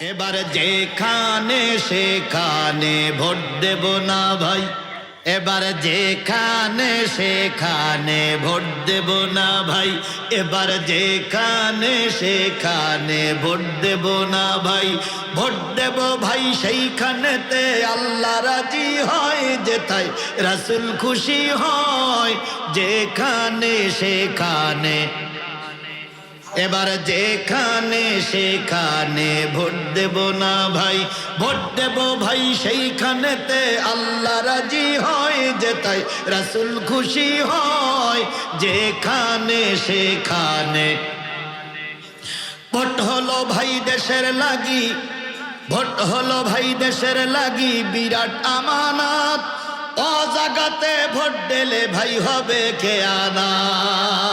এবার যেখানে সেখানে ভোট দেব না ভাই। এবার যেখানে সেখানে ভোট দেব না ভাই। এবার যেখানে সেখানে ভোট দেব না ভাই। ভোট দেব ভাই সেইখানেতে আল্লাহ রাজি হয় যেথায় রাসুল খুশি হয়। যেখানে সেখানে এবার যেখানে সেখানে ভোট দেব না ভাই, ভোট দেব ভাই, সেইখানেতে আল্লাহ রাজি হয় যে তাই রাসুল খুশি হয়। যেখানে সেখানে ভোট হলো ভাই দেশের লাগি, ভোট হলো ভাই দেশের লাগি, বিরাট আমানাত। ও জাগাতে ভোট দিলে ভাই হবে খেয়ানাত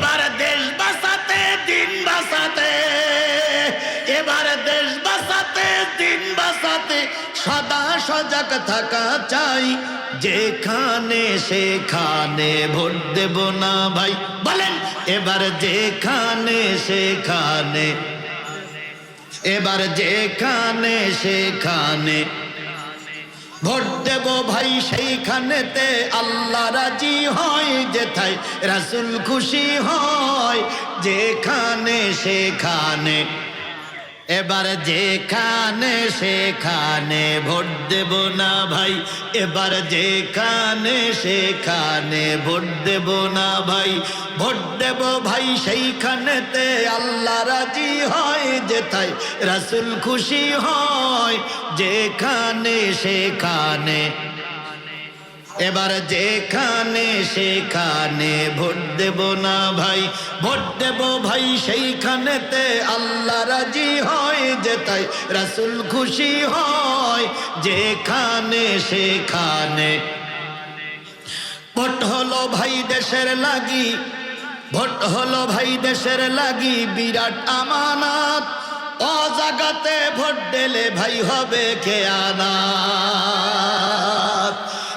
এবার দেশ বাঁচাতে, দিন বাঁচাতে, এবার দেশ বাঁচাতে, দিন বাঁচাতে, সদা সজাগ থাকা চাই। যেখানে সেখানে ভোট দেব না ভাই। বলেন, এবার যেখানে সেখানে, এবার যেখানে সেখানে ভোট দেব ভাই সেইখানেতে আল্লাহ রাজি হয় যেথায় রাসুল খুশি হয় যেখানে সেখানে। এবার যেখানে সেখানে ভোট দেব না ভাই। এবার যেখানে সেখানে ভোট দেব না ভাই। ভোট দেব ভাই সেইখানেতে আল্লাহ রাজি হয় যেথায় রাসুল খুশি হয়। যেখানে সেখানে এবার যেখানে সেখানে ভোট দেব না ভাই, ভোট দেব ভাই সেইখানেতে আল্লাহ রাজি হয় যে তাই রাসুল খুশি হয়, যেখানে সেখানে। ভোট হলো ভাই দেশের লাগি, ভোট হলো ভাই দেশের লাগি, বিরাট আমানাত। ও জাগাতে ভোট দিলে ভাই হবে খেয়ানাত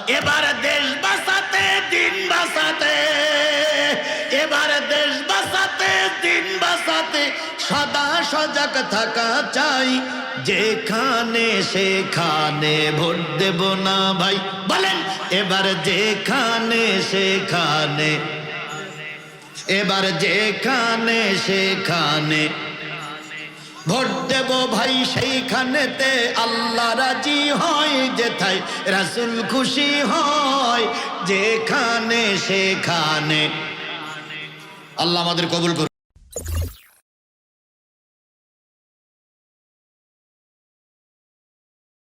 এবার দেশ বাঁচাতে, দিন বাঁচাতে, এবার দেশ বাঁচাতে, দিন বাঁচাতে, সদা সজাগ থাকা চাই। যেখানে সেখানে ভোট দেব না ভাই। বলেন, এবার যেখানে সেখানে, এবার যেখানে সেখানে ভোট দেব ভাই সেইখানেতে আল্লাহ রাজি হয় যেথায় রাসুল খুশি হয় যেখানে সেখানে। আল্লাহ আমাদের কবুল করুন